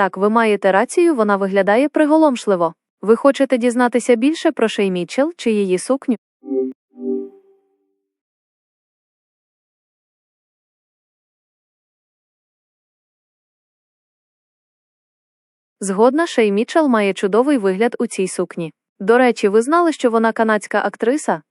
Так, ви маєте рацію, вона виглядає приголомшливо. Ви хочете дізнатися більше про Шей Мітчелл чи її сукню? Згодна, Шей Мітчелл має чудовий вигляд у цій сукні. До речі, ви знали, що вона канадська актриса?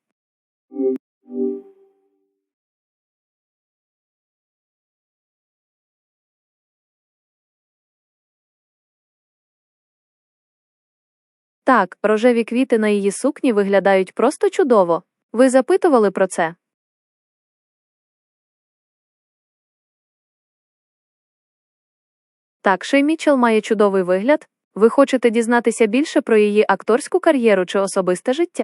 Так, рожеві квіти на її сукні виглядають просто чудово. Ви запитували про це? Так, Шей Мітчелл має чудовий вигляд. Ви хочете дізнатися більше про її акторську кар'єру чи особисте життя?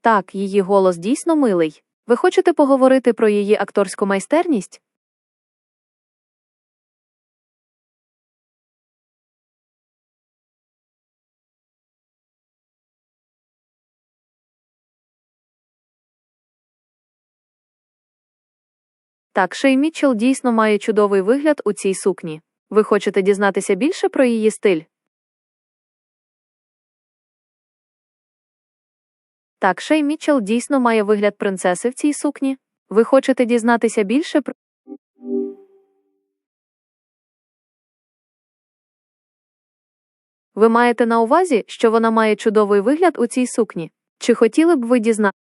Так, її голос дійсно милий. Ви хочете поговорити про її акторську майстерність? Так, Шей Мітчелл дійсно має чудовий вигляд у цій сукні. Ви хочете дізнатися більше про її стиль? Так, Шей Мітчелл дійсно має вигляд принцеси в цій сукні. Ви хочете дізнатися більше про. Ви маєте на увазі, що вона має чудовий вигляд у цій сукні? Чи хотіли б ви дізнатися?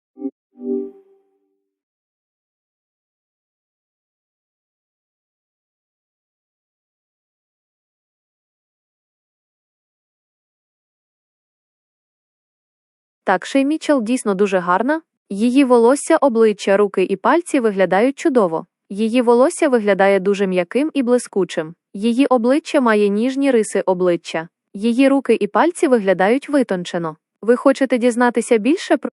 Так, Шей Мітчелл дійсно дуже гарна. Її волосся, обличчя, руки і пальці виглядають чудово. Її волосся виглядає дуже м'яким і блискучим. Її обличчя має ніжні риси обличчя. Її руки і пальці виглядають витончено. Ви хочете дізнатися більше про.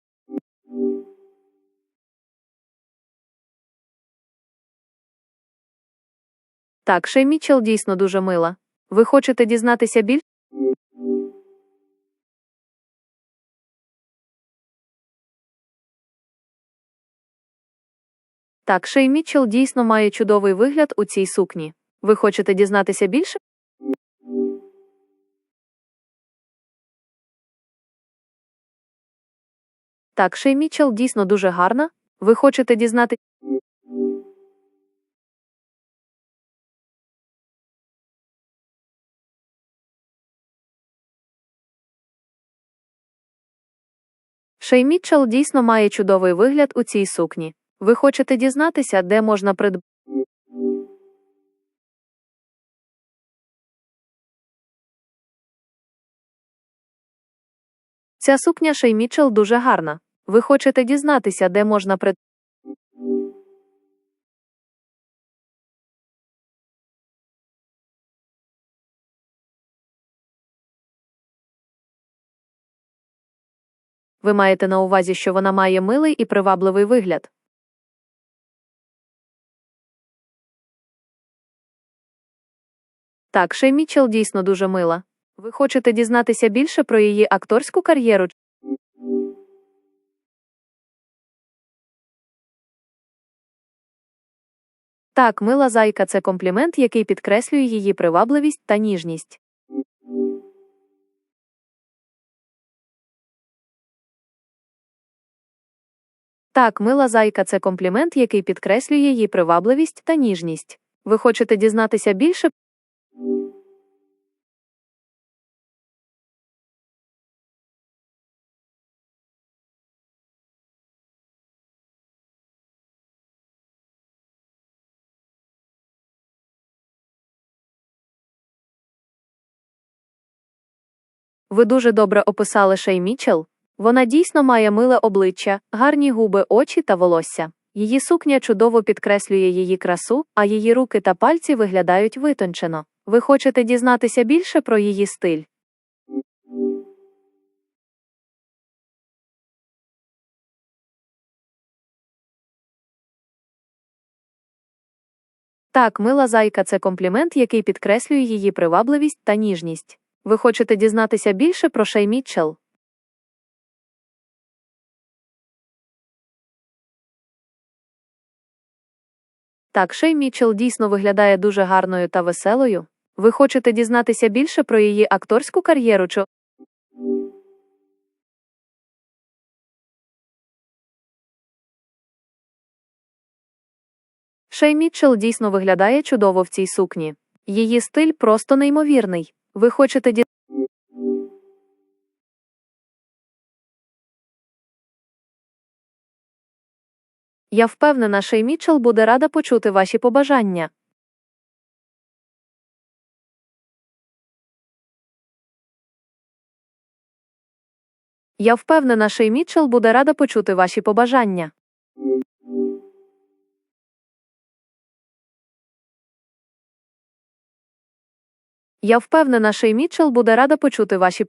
Так, Шей Мітчелл дійсно дуже мила. Ви хочете дізнатися більше? Так, Шей Мітчелл дійсно має чудовий вигляд у цій сукні. Ви хочете дізнатися більше? Так, Шей Мітчелл дійсно дуже гарна. Ви хочете дізнати. Шей Мітчелл дійсно має чудовий вигляд у цій сукні. Ви хочете дізнатися, де можна придбати. Ця сукня Шей Мітчелл дуже гарна. Ви хочете дізнатися, де можна придбати. Ви маєте на увазі, що вона має милий і привабливий вигляд. Так, Шей Мітчелл дійсно дуже мила. Ви хочете дізнатися більше про її акторську кар'єру? Так, мила зайка це комплімент, який підкреслює її привабливість та ніжність. Так, мила зайка це комплімент, який підкреслює її привабливість та ніжність. Ви хочете дізнатися більше? Ви дуже добре описали Шей Мітчелл. Вона дійсно має миле обличчя, гарні губи, очі та волосся. Її сукня чудово підкреслює її красу, а її руки та пальці виглядають витончено. Ви хочете дізнатися більше про її стиль? Так, мила зайка це комплімент, який підкреслює її привабливість та ніжність. Ви хочете дізнатися більше про Шей Мітчелл? Так, Шей Мітчелл дійсно виглядає дуже гарною та веселою. Ви хочете дізнатися більше про її акторську кар'єру? чи… Шей Мітчелл дійсно виглядає чудово в цій сукні. Її стиль просто неймовірний. Ви хочете ді... Я впевнена, Шей Мітчелл буде рада почути ваші побажання. Я впевнена, Шей Мітчелл буде рада почути ваші побажання. Я впевнена, Шей Мітчелл буде рада почути ваші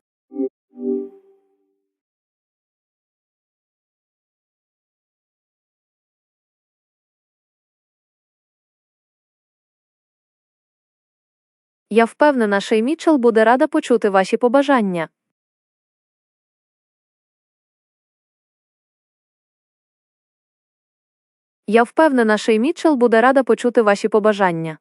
Я впевнена, Шей Мітчелл буде рада почути ваші побажання. Я впевнена, Шей Мітчелл буде рада почути ваші побажання.